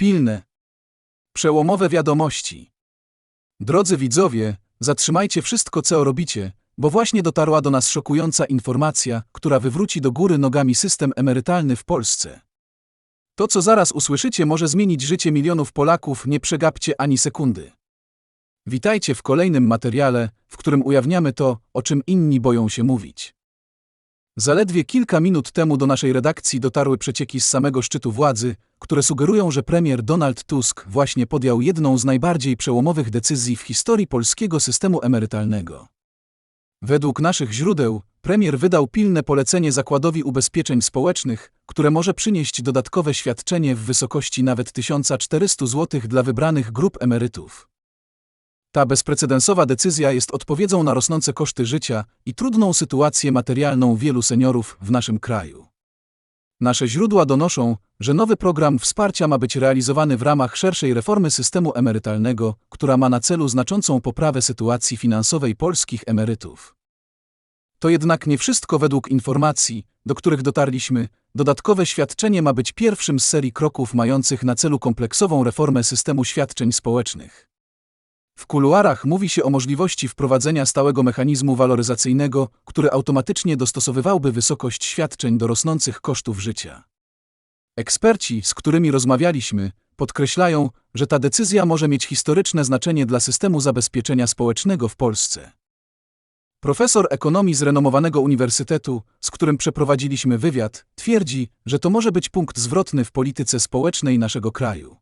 Pilne. Przełomowe wiadomości. Drodzy widzowie, zatrzymajcie wszystko, co robicie, bo właśnie dotarła do nas szokująca informacja, która wywróci do góry nogami system emerytalny w Polsce. To, co zaraz usłyszycie, może zmienić życie milionów Polaków, nie przegapcie ani sekundy. Witajcie w kolejnym materiale, w którym ujawniamy to, o czym inni boją się mówić. Zaledwie kilka minut temu do naszej redakcji dotarły przecieki z samego szczytu władzy, które sugerują, że premier Donald Tusk właśnie podjął jedną z najbardziej przełomowych decyzji w historii polskiego systemu emerytalnego. Według naszych źródeł, premier wydał pilne polecenie Zakładowi Ubezpieczeń Społecznych, które może przynieść dodatkowe świadczenie w wysokości nawet 1400 zł dla wybranych grup emerytów. Ta bezprecedensowa decyzja jest odpowiedzią na rosnące koszty życia i trudną sytuację materialną wielu seniorów w naszym kraju. Nasze źródła donoszą, że nowy program wsparcia ma być realizowany w ramach szerszej reformy systemu emerytalnego, która ma na celu znaczącą poprawę sytuacji finansowej polskich emerytów. To jednak nie wszystko według informacji, do których dotarliśmy. Dodatkowe świadczenie ma być pierwszym z serii kroków mających na celu kompleksową reformę systemu świadczeń społecznych. W kuluarach mówi się o możliwości wprowadzenia stałego mechanizmu waloryzacyjnego, który automatycznie dostosowywałby wysokość świadczeń do rosnących kosztów życia. Eksperci, z którymi rozmawialiśmy, podkreślają, że ta decyzja może mieć historyczne znaczenie dla systemu zabezpieczenia społecznego w Polsce. Profesor ekonomii z renomowanego uniwersytetu, z którym przeprowadziliśmy wywiad, twierdzi, że to może być punkt zwrotny w polityce społecznej naszego kraju.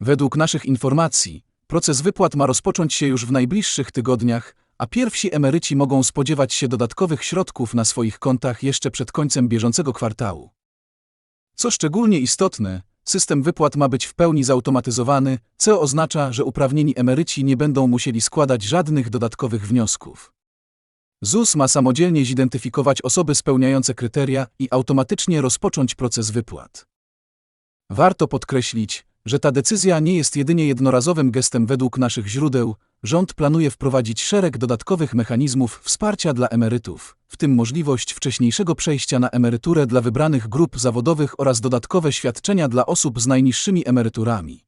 Według naszych informacji, Proces wypłat ma rozpocząć się już w najbliższych tygodniach, a pierwsi emeryci mogą spodziewać się dodatkowych środków na swoich kontach jeszcze przed końcem bieżącego kwartału. Co szczególnie istotne, system wypłat ma być w pełni zautomatyzowany, co oznacza, że uprawnieni emeryci nie będą musieli składać żadnych dodatkowych wniosków. ZUS ma samodzielnie zidentyfikować osoby spełniające kryteria i automatycznie rozpocząć proces wypłat. Warto podkreślić, że ta decyzja nie jest jedynie jednorazowym gestem według naszych źródeł, rząd planuje wprowadzić szereg dodatkowych mechanizmów wsparcia dla emerytów, w tym możliwość wcześniejszego przejścia na emeryturę dla wybranych grup zawodowych oraz dodatkowe świadczenia dla osób z najniższymi emeryturami.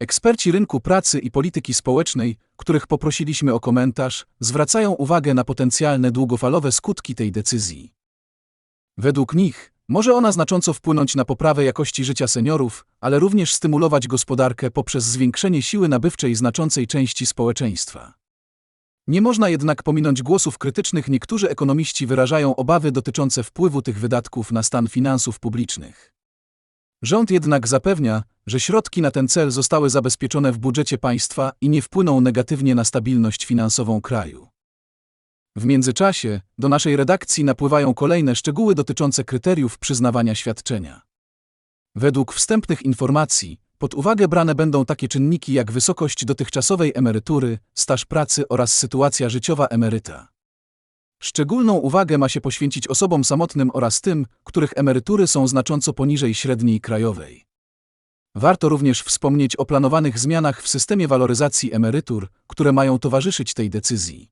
Eksperci rynku pracy i polityki społecznej, których poprosiliśmy o komentarz, zwracają uwagę na potencjalne długofalowe skutki tej decyzji. Według nich, może ona znacząco wpłynąć na poprawę jakości życia seniorów, ale również stymulować gospodarkę poprzez zwiększenie siły nabywczej znaczącej części społeczeństwa. Nie można jednak pominąć głosów krytycznych. Niektórzy ekonomiści wyrażają obawy dotyczące wpływu tych wydatków na stan finansów publicznych. Rząd jednak zapewnia, że środki na ten cel zostały zabezpieczone w budżecie państwa i nie wpłyną negatywnie na stabilność finansową kraju. W międzyczasie do naszej redakcji napływają kolejne szczegóły dotyczące kryteriów przyznawania świadczenia. Według wstępnych informacji, pod uwagę brane będą takie czynniki jak wysokość dotychczasowej emerytury, staż pracy oraz sytuacja życiowa emeryta. Szczególną uwagę ma się poświęcić osobom samotnym oraz tym, których emerytury są znacząco poniżej średniej krajowej. Warto również wspomnieć o planowanych zmianach w systemie waloryzacji emerytur, które mają towarzyszyć tej decyzji.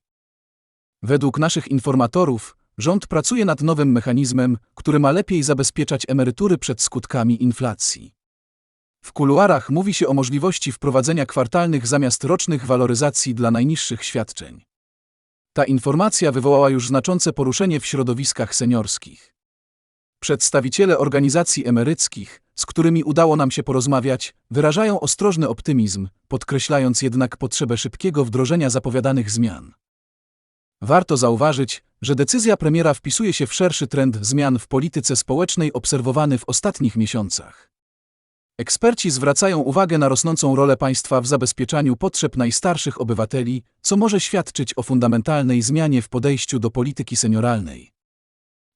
Według naszych informatorów, rząd pracuje nad nowym mechanizmem, który ma lepiej zabezpieczać emerytury przed skutkami inflacji. W kuluarach mówi się o możliwości wprowadzenia kwartalnych zamiast rocznych waloryzacji dla najniższych świadczeń. Ta informacja wywołała już znaczące poruszenie w środowiskach seniorskich. Przedstawiciele organizacji emeryckich, z którymi udało nam się porozmawiać, wyrażają ostrożny optymizm, podkreślając jednak potrzebę szybkiego wdrożenia zapowiadanych zmian. Warto zauważyć, że decyzja premiera wpisuje się w szerszy trend zmian w polityce społecznej obserwowany w ostatnich miesiącach. Eksperci zwracają uwagę na rosnącą rolę państwa w zabezpieczaniu potrzeb najstarszych obywateli, co może świadczyć o fundamentalnej zmianie w podejściu do polityki senioralnej.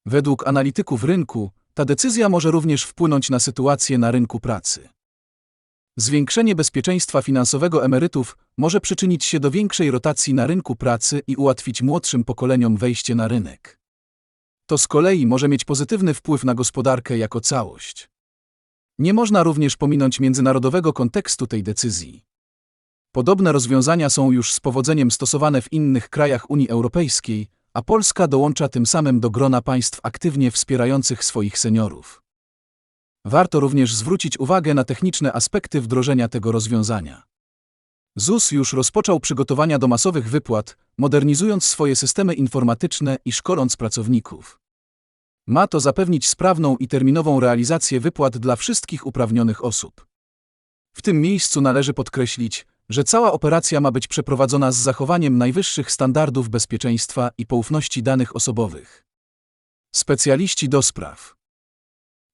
Według analityków rynku, ta decyzja może również wpłynąć na sytuację na rynku pracy. Zwiększenie bezpieczeństwa finansowego emerytów może przyczynić się do większej rotacji na rynku pracy i ułatwić młodszym pokoleniom wejście na rynek. To z kolei może mieć pozytywny wpływ na gospodarkę jako całość. Nie można również pominąć międzynarodowego kontekstu tej decyzji. Podobne rozwiązania są już z powodzeniem stosowane w innych krajach Unii Europejskiej, a Polska dołącza tym samym do grona państw aktywnie wspierających swoich seniorów. Warto również zwrócić uwagę na techniczne aspekty wdrożenia tego rozwiązania. ZUS już rozpoczął przygotowania do masowych wypłat, modernizując swoje systemy informatyczne i szkoląc pracowników. Ma to zapewnić sprawną i terminową realizację wypłat dla wszystkich uprawnionych osób. W tym miejscu należy podkreślić, że cała operacja ma być przeprowadzona z zachowaniem najwyższych standardów bezpieczeństwa i poufności danych osobowych. Specjaliści do spraw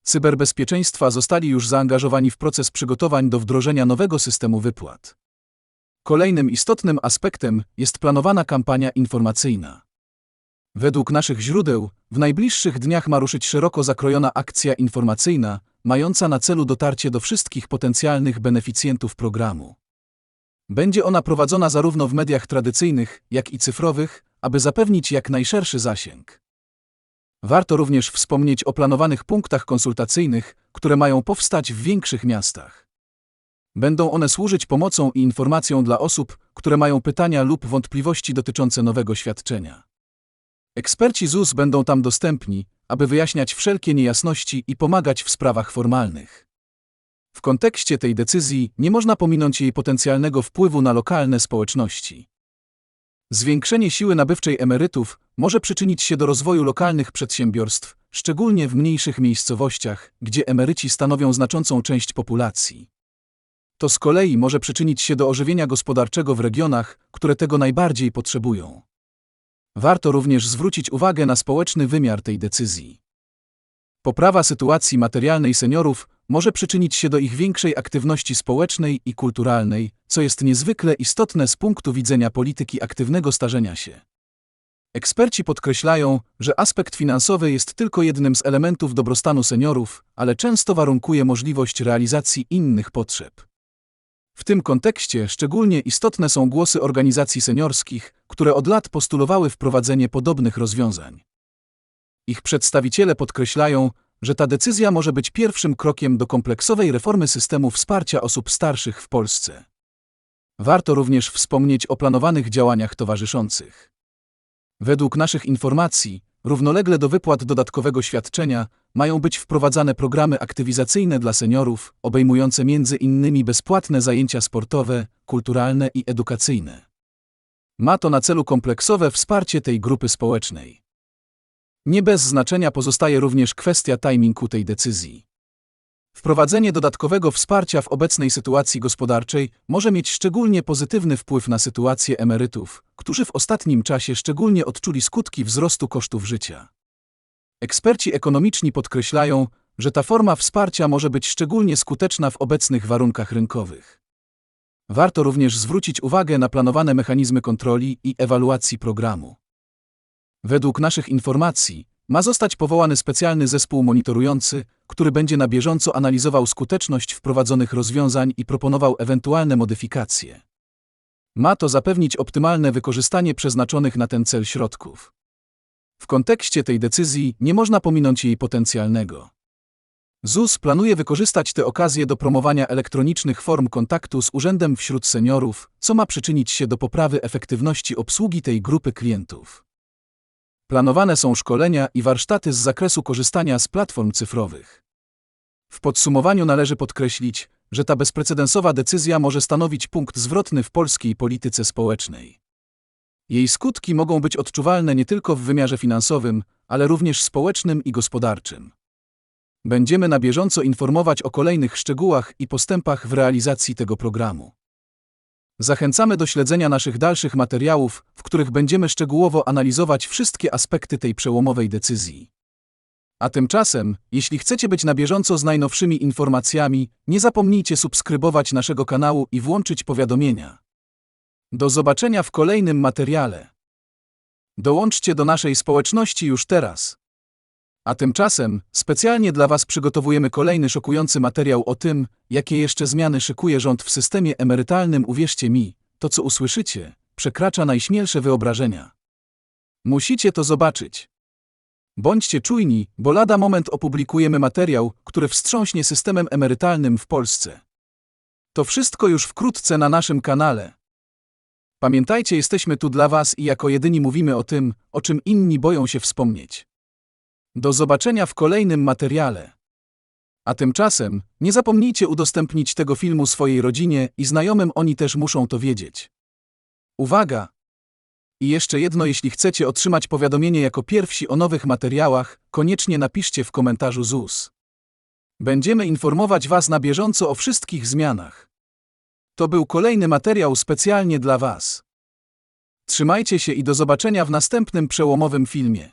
cyberbezpieczeństwa zostali już zaangażowani w proces przygotowań do wdrożenia nowego systemu wypłat. Kolejnym istotnym aspektem jest planowana kampania informacyjna. Według naszych źródeł, w najbliższych dniach ma ruszyć szeroko zakrojona akcja informacyjna, mająca na celu dotarcie do wszystkich potencjalnych beneficjentów programu. Będzie ona prowadzona zarówno w mediach tradycyjnych, jak i cyfrowych, aby zapewnić jak najszerszy zasięg. Warto również wspomnieć o planowanych punktach konsultacyjnych, które mają powstać w większych miastach. Będą one służyć pomocą i informacją dla osób, które mają pytania lub wątpliwości dotyczące nowego świadczenia. Eksperci ZUS będą tam dostępni, aby wyjaśniać wszelkie niejasności i pomagać w sprawach formalnych. W kontekście tej decyzji nie można pominąć jej potencjalnego wpływu na lokalne społeczności. Zwiększenie siły nabywczej emerytów może przyczynić się do rozwoju lokalnych przedsiębiorstw, szczególnie w mniejszych miejscowościach, gdzie emeryci stanowią znaczącą część populacji. To z kolei może przyczynić się do ożywienia gospodarczego w regionach, które tego najbardziej potrzebują. Warto również zwrócić uwagę na społeczny wymiar tej decyzji. Poprawa sytuacji materialnej seniorów może przyczynić się do ich większej aktywności społecznej i kulturalnej, co jest niezwykle istotne z punktu widzenia polityki aktywnego starzenia się. Eksperci podkreślają, że aspekt finansowy jest tylko jednym z elementów dobrostanu seniorów, ale często warunkuje możliwość realizacji innych potrzeb. W tym kontekście szczególnie istotne są głosy organizacji seniorskich, które od lat postulowały wprowadzenie podobnych rozwiązań. Ich przedstawiciele podkreślają, że ta decyzja może być pierwszym krokiem do kompleksowej reformy systemu wsparcia osób starszych w Polsce. Warto również wspomnieć o planowanych działaniach towarzyszących. Według naszych informacji, równolegle do wypłat dodatkowego świadczenia mają być wprowadzane programy aktywizacyjne dla seniorów, obejmujące innymi bezpłatne zajęcia sportowe, kulturalne i edukacyjne. Ma to na celu kompleksowe wsparcie tej grupy społecznej. Nie bez znaczenia pozostaje również kwestia timingu tej decyzji. Wprowadzenie dodatkowego wsparcia w obecnej sytuacji gospodarczej może mieć szczególnie pozytywny wpływ na sytuację emerytów, którzy w ostatnim czasie szczególnie odczuli skutki wzrostu kosztów życia. Eksperci ekonomiczni podkreślają, że ta forma wsparcia może być szczególnie skuteczna w obecnych warunkach rynkowych. Warto również zwrócić uwagę na planowane mechanizmy kontroli i ewaluacji programu. Według naszych informacji ma zostać powołany specjalny zespół monitorujący, który będzie na bieżąco analizował skuteczność wprowadzonych rozwiązań i proponował ewentualne modyfikacje. Ma to zapewnić optymalne wykorzystanie przeznaczonych na ten cel środków. W kontekście tej decyzji nie można pominąć jej potencjalnego. ZUS planuje wykorzystać tę okazję do promowania elektronicznych form kontaktu z urzędem wśród seniorów, co ma przyczynić się do poprawy efektywności obsługi tej grupy klientów. Planowane są szkolenia i warsztaty z zakresu korzystania z platform cyfrowych. W podsumowaniu należy podkreślić, że ta bezprecedensowa decyzja może stanowić punkt zwrotny w polskiej polityce społecznej. Jej skutki mogą być odczuwalne nie tylko w wymiarze finansowym, ale również społecznym i gospodarczym. Będziemy na bieżąco informować o kolejnych szczegółach i postępach w realizacji tego programu. Zachęcamy do śledzenia naszych dalszych materiałów, w których będziemy szczegółowo analizować wszystkie aspekty tej przełomowej decyzji. A tymczasem, jeśli chcecie być na bieżąco z najnowszymi informacjami, nie zapomnijcie subskrybować naszego kanału i włączyć powiadomienia. Do zobaczenia w kolejnym materiale. Dołączcie do naszej społeczności już teraz. A tymczasem, specjalnie dla Was przygotowujemy kolejny szokujący materiał o tym, jakie jeszcze zmiany szykuje rząd w systemie emerytalnym. Uwierzcie mi, to co usłyszycie, przekracza najśmielsze wyobrażenia. Musicie to zobaczyć. Bądźcie czujni, bo lada moment opublikujemy materiał, który wstrząśnie systemem emerytalnym w Polsce. To wszystko już wkrótce na naszym kanale. Pamiętajcie, jesteśmy tu dla Was i jako jedyni mówimy o tym, o czym inni boją się wspomnieć. Do zobaczenia w kolejnym materiale. A tymczasem nie zapomnijcie udostępnić tego filmu swojej rodzinie i znajomym, oni też muszą to wiedzieć. Uwaga! I jeszcze jedno, jeśli chcecie otrzymać powiadomienie jako pierwsi o nowych materiałach, koniecznie napiszcie w komentarzu ZUS. Będziemy informować Was na bieżąco o wszystkich zmianach. To był kolejny materiał specjalnie dla Was. Trzymajcie się i do zobaczenia w następnym przełomowym filmie.